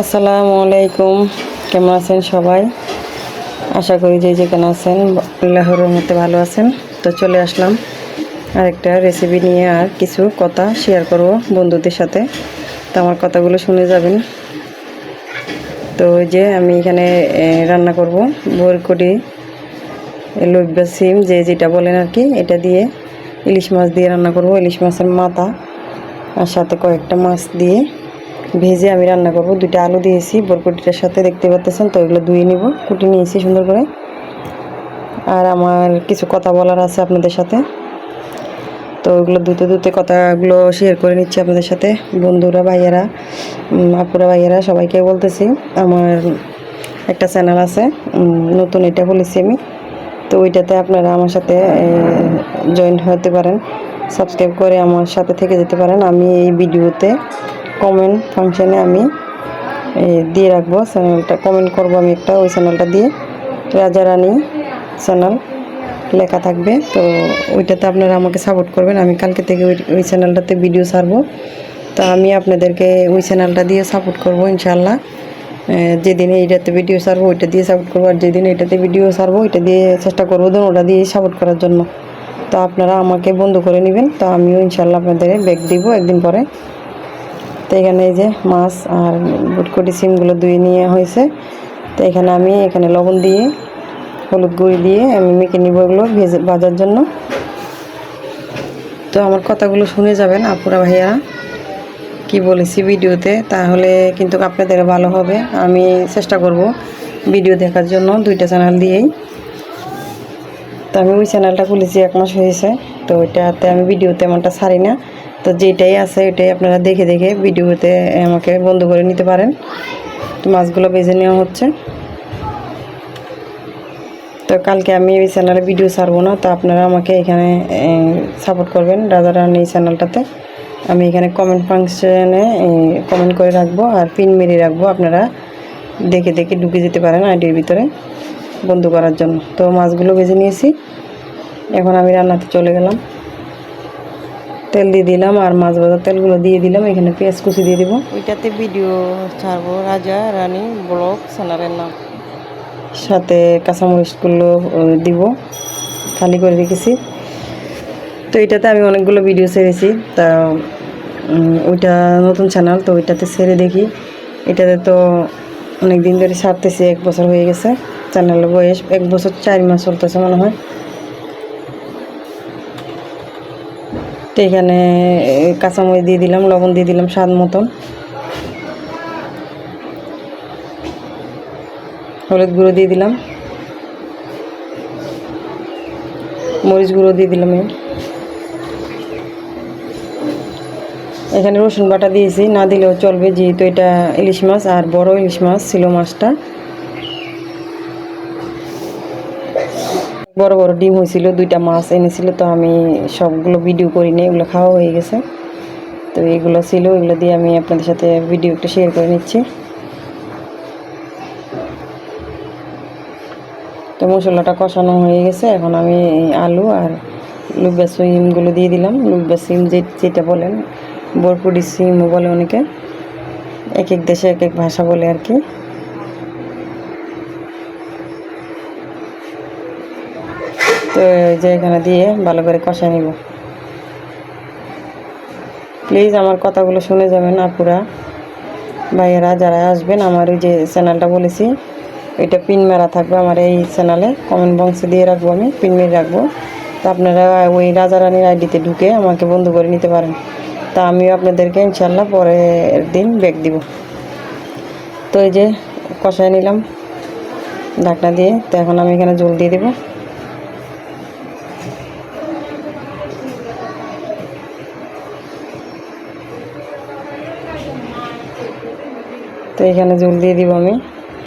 আসসালামু আলাইকুম। কেমন আছেন সবাই? আশা করি যে যেখানে আছেন, আল্লাহর মতে ভালো আছেন। তো চলে আসলাম আরেকটা রেসিপি নিয়ে আর কিছু কথা শেয়ার করব বন্ধুদের সাথে। তো আমার কথাগুলো শুনে যাবেন। তো যে আমি এখানে রান্না করব। বরকটি লব্বা সিম, যে যেটা বলেন আর কি, এটা দিয়ে ইলিশ মাছ দিয়ে রান্না করব। ইলিশ মাছের মাথা আর সাথে কয়েকটা মাছ দিয়ে ভেজে আমি রান্না করব। দুইটা আলু দিয়েছি বরকটিটার সাথে দেখতে পাচ্ছেন তো, এগুলো ধুয়ে নিব, কুটি নিয়েছি সুন্দর করে। আর আমার কিছু কথা বলার আছে আপনাদের সাথে। তো ওগুলো ধুতে ধুতে কথাগুলো শেয়ার করে নিচ্ছি আপনাদের সাথে। বন্ধুরা, ভাইয়েরা আপুরা, ভাইয়েরা, সবাইকে বলতেছি, আমার একটা চ্যানেল আছে নতুন এটা খুলেছি আমি। তো ওইটাতে আপনারা আমার সাথে জয়েন হতে পারেন সাবস্ক্রাইব করে আমার সাথে থেকে যেতে পারেন। আমি এই ভিডিওতে কমেন্ট ফাংশানে আমি দিয়ে রাখব চ্যানেলটা কমেন্ট করব আমি একটা, ওই চ্যানেলটা দিয়ে। রাজা রানী চ্যানেল লেখা থাকবে, তো ওইটাতে আপনারা আমাকে সাপোর্ট করবেন। আমি কালকে থেকে ওই চ্যানেলটাতে ভিডিও ছাড়বো। তো আমি আপনাদেরকে ওই চ্যানেলটা দিয়ে সাপোর্ট করব ইনশাল্লাহ যেদিন এইটাতে ভিডিও ছাড়বো, ওইটা দিয়ে সাপোর্ট করব। আর যেদিন এটাতে ভিডিও ছাড়বো, ওইটা দিয়ে চেষ্টা করব ধরুন ওটা দিয়ে সাপোর্ট করার জন্য। তো আপনারা আমাকে বন্ধ করে নেবেন, তো আমিও ইনশাল্লাহ আপনাদের ব্যাগ দিব একদিন পরে। তো এখানে এই যে মাছ আর বুটকুটি সিমগুলো ধুয়ে নিয়ে হয়েছে। তো এখানে আমি এখানে লবণ দিয়ে, হলুদ গুঁড়ি দিয়ে আমি মেখে নিব এগুলো ভেজে ভাজার জন্য। তো আমার কথাগুলো শুনে যাবেন আপুরা ভাইয়ারা, কি বলেছি ভিডিওতে, তাহলে কিন্তু আপনাদের ভালো হবে। আমি চেষ্টা করব ভিডিও দেখার জন্য দুইটা চ্যানেল দিয়েই। তো আমি ওই চ্যানেলটা খুলেছি এক মাস হয়েছে, তো ওইটাতে আমি ভিডিও তেমনটা ছাড়ি না। তো যেটাই আছে ওইটাই আপনারা দেখে দেখে ভিডিওতে আমাকে বন্ধ করে নিতে পারেন। তো মাছগুলো বেজে নেওয়া হচ্ছে। তো কালকে আমি এই চ্যানেলে ভিডিও ছাড়বো না, তো আপনারা আমাকে এখানে সাপোর্ট করবেন রাজা রানী এই চ্যানেলটাতে আমি এখানে কমেন্ট ফাংশনে কমেন্ট করে রাখব আর পিন মেরে রাখব আপনারা। দেখে দেখে ঢুকে যেতে পারেন আইডির ভিতরে বন্ধ করার জন্য। তো মাছগুলো ভেজে নিয়েছি। এখন আমি রান্নাতে চলে গেলাম। তেল দিয়ে দিলাম আর মাছ ভাজার তেলগুলো দিয়ে দিলাম। এখানে পেঁয়াজ কুচি দিয়ে দিব। ওইটাতে ভিডিও ছাড়বো। রাজা রানী ব্লগ চ্যানেলের নাম। সাথে কাঁচামরিচগুলো দিব। খালি করে রেখেছি। তো এটাতে আমি অনেকগুলো ভিডিও ছেড়েছি। তা ওইটা নতুন চ্যানেল তো ওইটাতে ছেড়ে দেখি। এটাতে তো অনেক দিন ধরে ছাড়তেছি এক বছর হয়ে গেছে। চ্যানেলের বয়স এক বছর চার মাস চলতেছে মনে হয়। তো এখানে কাঁচামরিচ দিয়ে দিলাম, লবণ দিয়ে দিলাম স্বাদ মতন। হলুদ গুঁড়ো দিয়ে দিলাম। মরিচ গুঁড়ো দিয়ে দিলাম। এখানে রসুন বাটা দিয়েছি, না দিলেও চলবে, যেহেতু এটা ইলিশ মাছ আর বড় ইলিশ মাছ ছিল মাছটা। বড় বড় ডিম হয়েছিল, দুইটা মাছ এনেছিল, তো আমি সবগুলো ভিডিও করি করিনি এগুলো খাওয়া হয়ে গেছে। তো এগুলো ছিল, এগুলো দিয়ে আমি আপনাদের সাথে ভিডিও একটু শেয়ার করে নিচ্ছি। তো মশলাটা কষানো হয়ে গেছে, এখন আমি আলু আর লুব্বা সিমগুলো দিয়ে দিলাম। লুব্বা সিম যে যেটা বলেন, বরপুরি সিমও বলে অনেকে। এক এক দেশে এক এক ভাষা বলে আর কি। তো যে এখানে দিয়ে ভালো করে কষায় নিব। প্লিজ আমার কথাগুলো শুনে যাবেন আপুরা। ভাইয়েরা যারা আসবেন, আমার ওই যে চ্যানেলটা বলেছি এটা পিন মেরা থাকবে আমার এই চ্যানেলে কমেন্ট বক্সে দিয়ে রাখব আমি, পিন মেরে রাখব। তো আপনারা ওই রাজা রানীর আইডিতে ঢুকে আমাকে বন্ধ করে নিতে পারেন। তা আমিও আপনাদেরকে ইনশাল্লাহ পরের দিন ব্যাগ দিব। তো এই যে কষায় নিলাম ঢাকনা দিয়ে। তো এখন আমি এখানে জল দিয়ে দেবো। তো এখানে জল দিয়ে দিব আমি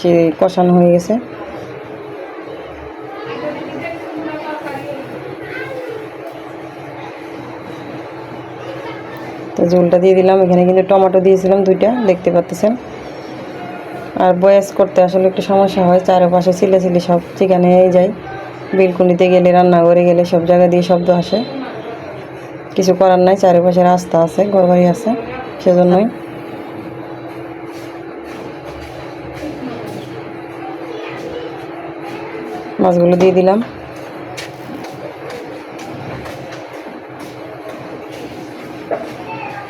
যে কষানো হয়ে গেছে। তো ঝোলটা দিয়ে দিলাম, এখানে কিন্তু টমেটো দিয়েছিলাম দুইটা, দেখতে পাচ্ছেন। আর বয়স করতে আসলে একটু সমস্যা হয়, চারপাশে ছিলে ছিলে সব চিকেনে যায়, বিলকুনিতে গেলে, রান্নাঘরে গেলে সব জায়গা দিয়ে শব্দ আসে। কিছু করার নাই, চারপাশে রাস্তা আছে, ঘরবাড়ি আছে, সেজন্যই। মাছগুলো দিয়ে দিলাম।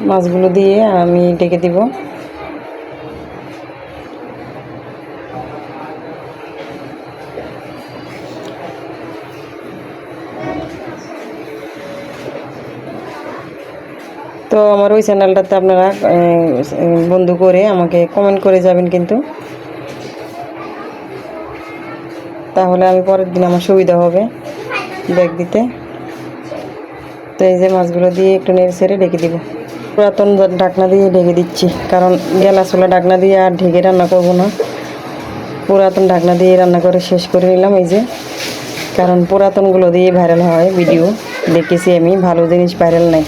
মাছগুলো দিয়ে আমি ডেকে দিব। তো আমার ওই চ্যানেলটাতে আপনারা বন্ধু করে আমাকে কমেন্ট করে যাবেন কিন্তু। তাহলে আমি পরের দিন আমার সুবিধা হবে ব্যাগ দিতে। তো এই যে মাছগুলো দিয়ে একটু নেড়ে ছেড়ে ঢেকে দিব। পুরাতন ঢাকনা দিয়ে ঢেকে দিচ্ছি, কারণ গেলা চোলা ঢাকনা দিয়ে আর ঢেকে রান্না করব না। পুরাতন ঢাকনা দিয়ে রান্না করে শেষ করে নিলাম এই যে। কারণ পুরাতনগুলো দিয়ে ভাইরাল হয় ভিডিও দেখেছি আমি, ভালো জিনিস ভাইরাল নাই।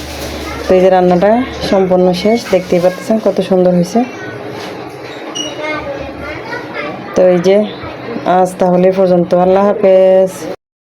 তো এই যে রান্নাটা সম্পূর্ণ শেষ, দেখতেই পাচ্ছেন কত সুন্দর হয়েছে। তো এই যে আজ তাহলে এ পর্যন্ত আল্লাহ হাফেজ